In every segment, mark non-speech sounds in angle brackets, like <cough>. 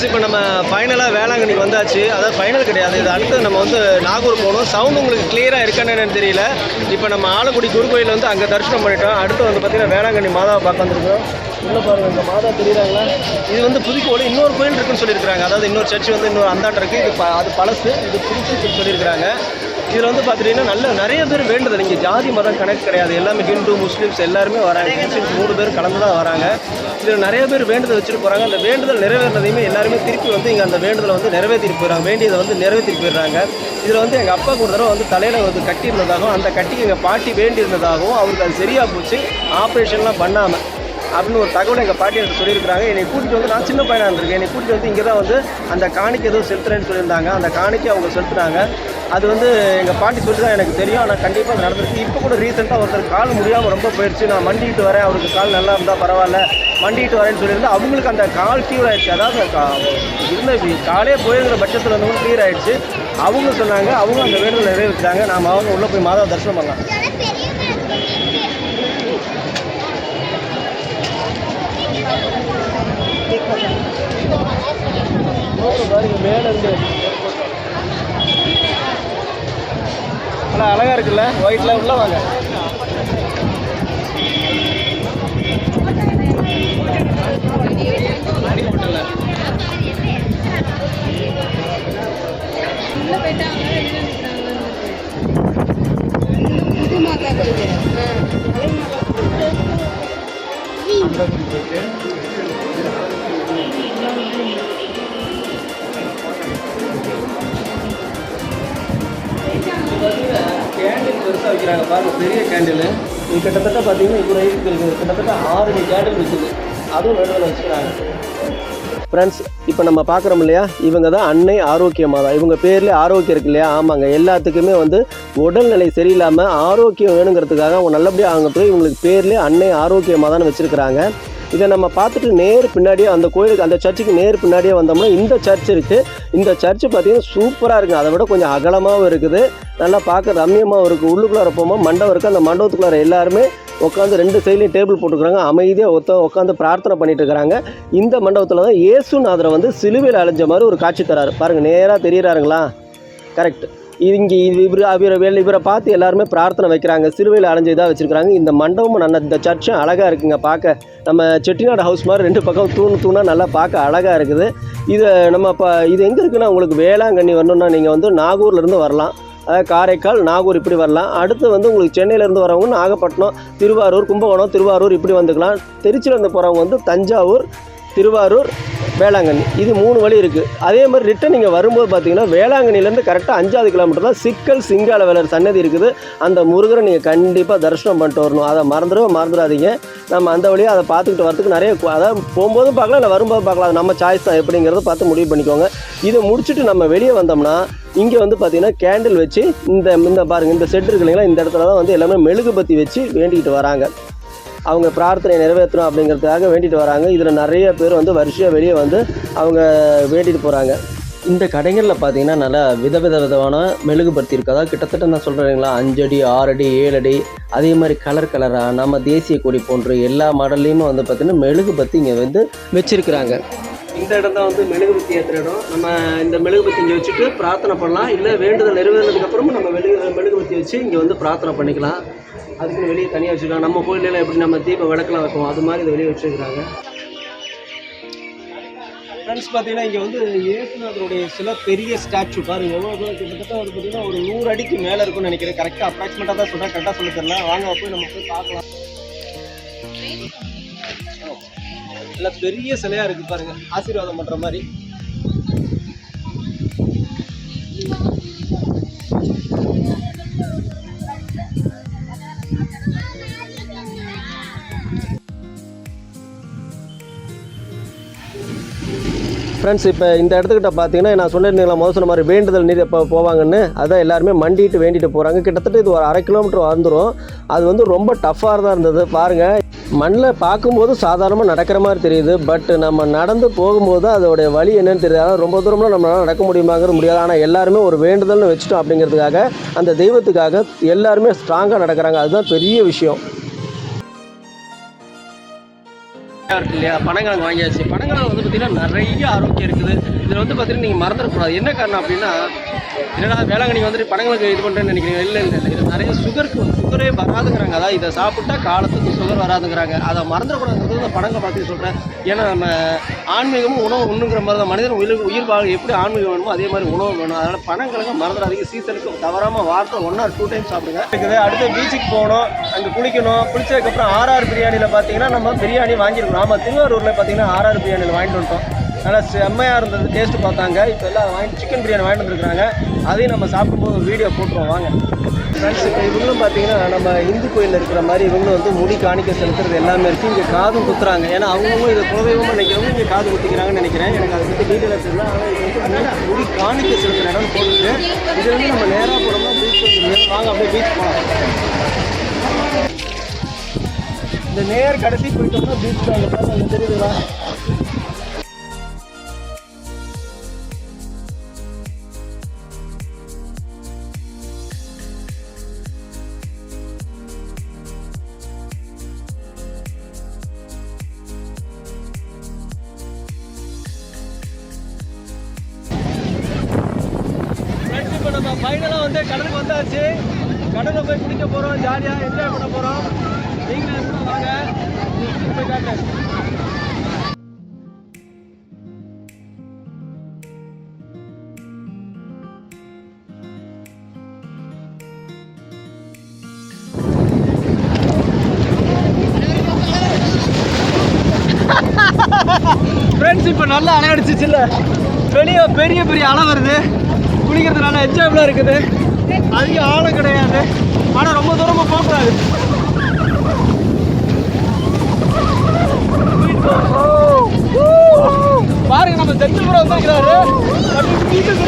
Friends இப்போ நம்ம ஃபைனலாக வேளாங்கண்ணிக்கு வந்தாச்சு. அதாவது ஃபைனல் கிடையாது. இது அடுத்து நம்ம வந்து நாகூர் போகணும். சவுண்ட் உங்களுக்கு கிளியராக இருக்கானு தெரியல. இப்போ நம்ம ஆலக்குடி குருகோயில் வந்து அங்கே தரிசனம் பண்ணிட்டோம். அடுத்து வந்து பார்த்திங்கன்னா வேளாங்கண்ணி மாதாவை பார்க்க வந்திருக்கோம் இன்னும் பாருங்கள் இந்த மாதா தெரியுறாங்களா? இது வந்து புதுக்கோடு இன்னொரு கோயில் இருக்குன்னு சொல்லியிருக்காங்க அதாவது இன்னொரு சர்ச் வந்து இன்னொரு அந்தாட்டம் இருக்குது இது அது பழசு. இது புதுசு சொல்லியிருக்கிறாங்க. இதில் வந்து பார்த்துட்டிங்கன்னா நல்ல நிறைய பேர் வேண்டுதல். இங்கே ஜாதி மதம் கணக்கு கிடையாது. எல்லாமே ஹிந்து முஸ்லீம்ஸ் எல்லாருமே வராங்க. கிறிஸ்டின்ஸ் மூணு பேர் கலந்து தான் வராங்க. இதில் நிறைய பேர் வேண்டுதல் வச்சுட்டு போகிறாங்க அந்த வேண்டுதல் நிறைவேறினதையுமே எல்லாருமே திருப்பி வந்து இங்கே அந்த வேண்டுதலை வந்து நிறைவேற்றிட்டு போயிடறாங்க. வேண்டியதை வந்து நிறைவேற்றிட்டு போயிடுறாங்க. இதில் வந்து எங்கள் அப்பா கூட தடவை வந்து தலையில் வந்து கட்டியிருந்ததாகவும் அந்த கட்டிக்கு எங்கள் பாட்டி வேண்டியிருந்ததாகவும் அவருக்கு அது சரியாக போச்சு. ஆப்ரேஷன்லாம் பண்ணாமல் அப்படின்னு ஒரு தகவல் எங்கள் பாட்டி எனக்கு சொல்லியிருக்காங்க என்னை கூட்டிகிட்டு வந்து நான் சின்ன பையனாக இருந்திருக்கேன். என்னை கூட்டிகிட்டு வந்து இங்கே தான் வந்து அந்த காணிக்கை எதுவும் செலுத்துறேன்னு சொல்லியிருந்தாங்க. அந்த காணிக்கை அவங்க செலுத்துனாங்க. அது வந்து எங்கள் பாட்டி சொல்லி தான் எனக்கு தெரியும். ஆனால் கண்டிப்பாக அது நடந்திருக்கு. இப்போ கூட ரீசெண்டாக ஒருத்தர் கால் முடியாமல் ரொம்ப போயிடுச்சு நான் மண்டிக்கிட்டு வரேன். அவருக்கு கால் நல்லா இருந்தால் பரவாயில்ல. மண்டிட்டு வரேன்னு சொல்லியிருந்தா அவங்களுக்கு அந்த கால் கியூர் ஆயிடுச்சு. அதாவது இருந்த காலே போயிருக்கிற பட்சத்தில் வந்து கிளியர் ஆயிடுச்சு. அவங்க சொன்னாங்க அவங்க அந்த வேண்டுதல் நிறைவேற்றிட்டாங்க. நாம் அவங்க உள்ளே போய் மாதா தரிசனம் பண்ணலாம். மேலே இருந்து நல்லா அழகா இருக்குல்ல? ஒயிட்ல உள்ள வாங்க. பெரிய கேண்டில் இது கிட்டத்தட்ட பார்த்தீங்கன்னா இவ்வளோ இருக்குது கிட்டத்தட்ட ஆறு கேண்டில் இருக்குது அதுவும் வேண்டுதல் வச்சுக்கிறாங்க ஃப்ரெண்ட்ஸ் இப்போ நம்ம பார்க்குறோம் இல்லையா? இவங்க தான் அன்னை ஆரோக்கியமாக தான் இவங்க பேர்லேயே ஆரோக்கியம் இருக்கு இல்லையா? ஆமாங்க. எல்லாத்துக்குமே வந்து உடல்நிலை சரியில்லாமல் ஆரோக்கியம் வேணுங்கிறதுக்காக அவங்க நல்லபடியாக அவங்க போய் இவங்களுக்கு பேர்லேயே அன்னை ஆரோக்கியமாக தான் வச்சுருக்கிறாங்க. இதை நம்ம பார்த்துட்டு நேர் பின்னாடியே அந்த கோயிலுக்கு அந்த சர்ச்சுக்கு நேர் பின்னாடியே வந்தோம்னா இந்த சர்ச் இருக்குது இந்த சர்ச்சு பார்த்தீங்கன்னா சூப்பராக இருக்குது அதை விட கொஞ்சம் அகலமாகவும் இருக்குது. நல்லா பார்க்க ரம்மியமாகவும் இருக்குது உள்ளுக்குள்ளார போகும்போது மண்டபம் இருக்குது அந்த மண்டபத்துக்குள்ளார எல்லாருமே உட்காந்து ரெண்டு சைட்லேயும் டேபிள் போட்டுக்கிறாங்க. அமைதியாக ஒத்த உட்காந்து பிரார்த்தனை பண்ணிட்டு இருக்கிறாங்க. இந்த மண்டபத்தில் தான் இயேசுநாதரை வந்து சிலுவையில் அலைஞ்ச மாதிரி ஒரு காட்சி தராரு. பாருங்கள் நேராக தெரியறாருங்களா? கரெக்ட் இங்கே இவர் இவரை வேலை இவரை பார்த்து எல்லாருமே பிரார்த்தனை வைக்கிறாங்க. சிலுவையில் அலைஞ்ச இதாக வச்சுருக்காங்க இந்த மண்டபமும் நல்ல இந்த சர்ச்சும் அழகாக இருக்குங்க பார்க்க. நம்ம செட்டிநாடு ஹவுஸ் மாதிரி ரெண்டு பக்கம் தூண் தூணாக நல்லா பார்க்க அழகாக இருக்குது. இது நம்ம இப்போ இது எங்கே இருக்குன்னா உங்களுக்கு வேளாங்கண்ணி வரணுன்னா நீங்கள் வந்து நாகூர்லேருந்து வரலாம். காரைக்கால் நாகூர் இப்படி வரலாம். அடுத்து வந்து உங்களுக்கு சென்னையிலேருந்து வரவங்க நாகப்பட்டினம் திருவாரூர் கும்பகோணம் திருவாரூர் இப்படி வந்துக்கலாம். திருச்சியிலேருந்து போகிறவங்க வந்து தஞ்சாவூர் திருவாரூர் வேளாங்கண்ணி. இது மூணு வழி இருக்குது அதே மாதிரி ரிட்டன் நீங்கள் வரும்போது பார்த்தீங்கன்னா வேளாங்கண்ணிலேருந்து கரெக்டாக அஞ்சாவது கிலோமீட்டர் தான் சிக்கல் சிங்கால வேலர் சன்னதி இருக்குது. அந்த முருகரை நீங்கள் கண்டிப்பாக தரிசனம் பண்ணிட்டு வரணும். அதை மறந்துடவே மறந்துடாதீங்க. நம்ம அந்த வழியாக அதை பார்த்துக்கிட்டு வரதுக்கு நிறைய அதாவது போகும்போதும் பார்க்கலாம் இல்லை வரும்போது பார்க்கலாம். அது நம்ம சாய்ஸ் தான். எப்படிங்கிறத பார்த்து முடிவு பண்ணிக்கோங்க. இதை முடிச்சுட்டு நம்ம வெளியே வந்தோம்னா இங்கே வந்து பார்த்தீங்கன்னா கேண்டில் வச்சு இந்த இந்த பாருங்கள் இந்த செட் இருக்கு இல்லைங்களா இந்த இடத்துல தான் வந்து எல்லாமே மெழுகுபத்தி வச்சு வேண்டிக்கிட்டு வராங்க. அவங்க பிரார்த்தனை நிறைவேற்றணும் அப்படிங்கிறதுக்காக வேண்டிட்டு வராங்க. இதில் நிறைய பேர் வந்து வருஷம் வெளியே வந்து அவங்க வேண்டிட்டு போகிறாங்க இந்த கடைகளில் பார்த்தீங்கன்னா நல்லா விதவித விதமான மெழுகுபடுத்தி இருக்குது அதாவது கிட்டத்தட்ட நான் சொல்கிறேங்களா அஞ்சடி ஆறடி ஏழடி அதே மாதிரி கலர் கலராக நம்ம தேசிய கொடி போன்ற எல்லா மாடல்லையுமே வந்து பார்த்திங்கன்னா மெழுகுபத்தி இங்கே வந்து வச்சுருக்கிறாங்க. இந்த இடம் தான் வந்து மெழுகுபத்தி ஏற்றுற இடம். நம்ம இந்த மெழுகுபத்தி இங்கே வச்சுட்டு பிரார்த்தனை பண்ணலாம். இல்லை வேண்டுதல் நிறைவேறினதுக்கப்புறமும் நம்ம மெழுகு மெழுகுபத்தி வச்சு இங்கே வந்து பிரார்த்தனை பண்ணிக்கலாம். அதுக்கு வெளியே தனியாக வச்சுருக்காங்க. நம்ம கோயிலெலாம் எப்படி நம்ம தீப விளக்கெலாம் வைப்போம்? அது மாதிரி இதை வெளியே வச்சுருக்காங்க ஃப்ரெண்ட்ஸ் பார்த்தீங்கன்னா இங்கே வந்து இயேசுநாதருடைய சில பெரிய ஸ்டாச்சு பாருங்க எவ்வளோ தூரம் கிட்டத்தட்ட வந்து பார்த்தீங்கன்னா ஒரு நூறு அடிக்கு மேலே இருக்கும்னு நினைக்கிறேன். கரெக்டாக அப்ராக்சிமேட்டாக தான் சொல்கிறேன் கரெக்டாக சொல்ல தெரியல. வாங்க போய் நம்ம போய் பார்க்கலாம். இல்லை பெரிய சிலையாக இருக்குது பாருங்க. ஆசீர்வாதம் பண்ணுற மாதிரி. ஃப்ரெண்ட்ஸ் இப்போ இந்த இடத்துக்கிட்ட பார்த்தீங்கன்னா நான் சொன்னிருந்தீங்களா முதல் சொன்ன மாதிரி வேண்டுதல் நீர் இப்போ போவாங்கன்னு அதான் எல்லாருமே மண்டிட்டு வேண்டிட்டு போகிறாங்க கிட்டத்தட்ட இது ஒரு அரை கிலோமீட்டர் வந்துடும் அது வந்து ரொம்ப டஃப்பாக தான் இருந்தது. பாருங்கள் மண்ணில் பார்க்கும்போது சாதாரணமாக நடக்கிற மாதிரி தெரியுது. பட் நம்ம நடந்து போகும்போது அதோடைய வழி என்னன்னு தெரியுது அதாவது ரொம்ப தூரம்லாம் நம்மளால் நடக்க முடியுமாங்கிறது முடியாது. ஆனால் எல்லாருமே ஒரு வேண்டுதல்னு வச்சுட்டோம் அப்படிங்கிறதுக்காக அந்த தெய்வத்துக்காக எல்லாருமே ஸ்ட்ராங்காக நடக்கிறாங்க. அதுதான் பெரிய விஷயம். இருக்கு இல்லையா? பனங்கிழங்கு வாங்கியாச்சு. பனங்கிழங்கு வந்து பார்த்தீங்கன்னா நிறைய ஆரோக்கியம் இருக்குது. இதில் வந்து பார்த்தீங்கன்னா நீங்கள் மறந்துடக்கூடாது. என்ன காரணம் அப்படின்னா என்னடா வேளாங்கண்ணி வந்துட்டு படங்களுக்கு இது பண்ணுறேன்னு நினைக்கிறீங்க? இல்லை இல்லை இல்லை. இது நிறைய சுகருக்கு சுகரே வராதுங்கிறாங்க. அதாவது இதை சாப்பிட்டா காலத்துக்கு சுகர் வராதுங்கிறாங்க. அதை மறந்துடக்கூடாது இந்த படங்களை பார்த்து சொல்கிறேன் ஏன்னா நம்ம ஆன்மீகமும் உணவு உண்ணுங்கிற மாதிரி தான். மனிதன் உயிர் உயிர் வாழ் எப்படி ஆன்மீகம் வேணுமோ அதே மாதிரி உணவு வேணும். அதனால் பனங்கிழங்கு மறந்துடாதீங்க. சீசனுக்கு தவறாமல் வாரத்தில் ஒன் ஆர் டூ டைம் சாப்பிடுங்க. இருக்குது. அடுத்து பீச்சுக்கு போகணும். அங்கே குளிக்கணும். குளிச்சதுக்கப்புறம் ஆர்ஆர் பிரியாணியில் பார்த்தீங்கன்னா நம்ம பிரியாணி வாங்கியிருக்கோம். ஆமாம் திருவாரூரில் பார்த்தீங்கன்னா ஆர்ஆர் பிரியாணியில் வாங்கிட்டு வந்துட்டோம். நல்லா செம்மையாக இருந்தது. டேஸ்ட்டு பார்த்தாங்க. இப்போ எல்லாம் வாங்கி சிக்கன் பிரியாணி வாங்கிட்டு வந்துருக்காங்க அதையும் நம்ம சாப்பிடும்போது வீடியோ போட்டுருவோம். வாங்க. ஃப்ரெண்ட்ஸ் இப்போ இவங்களும் பார்த்தீங்கன்னா நம்ம இந்து கோயிலில் இருக்கிற மாதிரி இவங்களும் வந்து முடி காணிக்க செலுத்துறது எல்லாமே இருக்குது இங்கே காதும் குத்துறாங்க. ஏன்னா அவங்கவுங்க இதை குலதெய்வமாக நினைக்கிறவங்க இங்கே காது குத்திக்கிறாங்கன்னு நினைக்கிறேன். எனக்கு அதை பற்றி டீட்டெயிலாக தெரியல. ஆனால் இது வந்து முடி- காணிக்க செலுத்துற இடம் போட்டுருக்கு. இது வந்து நம்ம நேராக போனோம்னா பீச் வந்துருக்கு வாங்க அப்படியே பீச் போகலாம் இந்த நேர் கடைசி போயிட்டோம்னா பீச் வாங்க அங்கே தெரியுதுங்களா ஃபைனலாக வந்து கடலுக்கு வந்தாச்சு. கடலில் போய் பிடிக்க போகிறோம் ஜாலியாக என்ஜாய் பண்ண போகிறோம் நீங்களும் வாங்க. போய் காட்டுறேன் ஃப்ரெண்ட்ஸ் <laughs> இப்போ நல்லா அலை அடிச்சிச்சுல்ல வெளியே பெரிய பெரிய அலை வருது. குளிக்கிறதுனால நல்லா என்ஜாயபுளாக இருக்குது. அதிக ஆழம் கிடையாது. ஆனால் ரொம்ப தூரமாக போகக்கூடாது. பாருங்க நம்ம தென்னிபுரம் வந்துருக்கிறாரு அப்படி நீச்சல்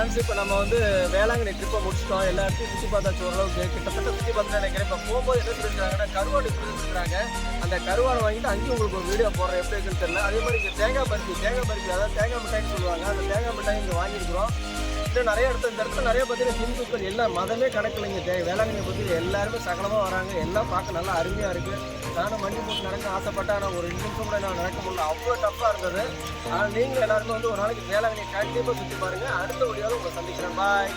ஃப்ரெண்ட்ஸ் இப்போ நம்ம வந்து வேளாங்கண்ணி ட்ரிப்பை முடிச்சிட்டோம். எல்லா இடத்தையும் சுற்றி பார்த்தாச்சு ஓரளவுக்கு. கிட்டத்தட்ட சுற்றி பார்த்து நினைக்கிறேன். இப்போ போகும்போது என்ன சொல்லியிருக்காங்கன்னா கருவாடு கொடுத்துருக்காங்க அந்த கருவாடை வாங்கிட்டு அங்கேயும் உங்களுக்கு ஒரு வீடியோ போடுறேன். எப்படி இருக்குன்னு தெரியல. அதே மாதிரி இங்கே தேங்காய் பருத்தி தேங்காய் பருத்தி அதாவது தேங்காய் மிட்டாய்னு சொல்லுவாங்க. அந்த தேங்காய் மிட்டாய் இங்கே வாங்கியிருக்கிறோம். இன்னும் நிறைய இடத்துல இந்த இடத்துல நிறைய பார்த்தீங்கன்னா ஹிந்துக்கள் எல்லா மதமே கணக்கில்லைங்க தே வேளாங்கண்ணி பற்றி எல்லாருமே சகலமாக வராங்க. எல்லாம் பார்க்க நல்லா அருமையாக இருக்குது நானும் வண்டி போட்டு நடக்க ஆசைப்பட்டேன். ஆனால் ஒரு நிமிஷம் கூட நான் நடக்க முடியல. அவ்வளோ டஃப்பாக இருந்தது. ஆனால் நீங்கள் எல்லாருமே வந்து ஒரு நாளைக்கு வேளாங்கண்ணியை கண்டிப்பாக சுற்றி பாருங்கள் அடுத்த வீடியோவில் உங்களை சந்திக்கிறேன். பாய்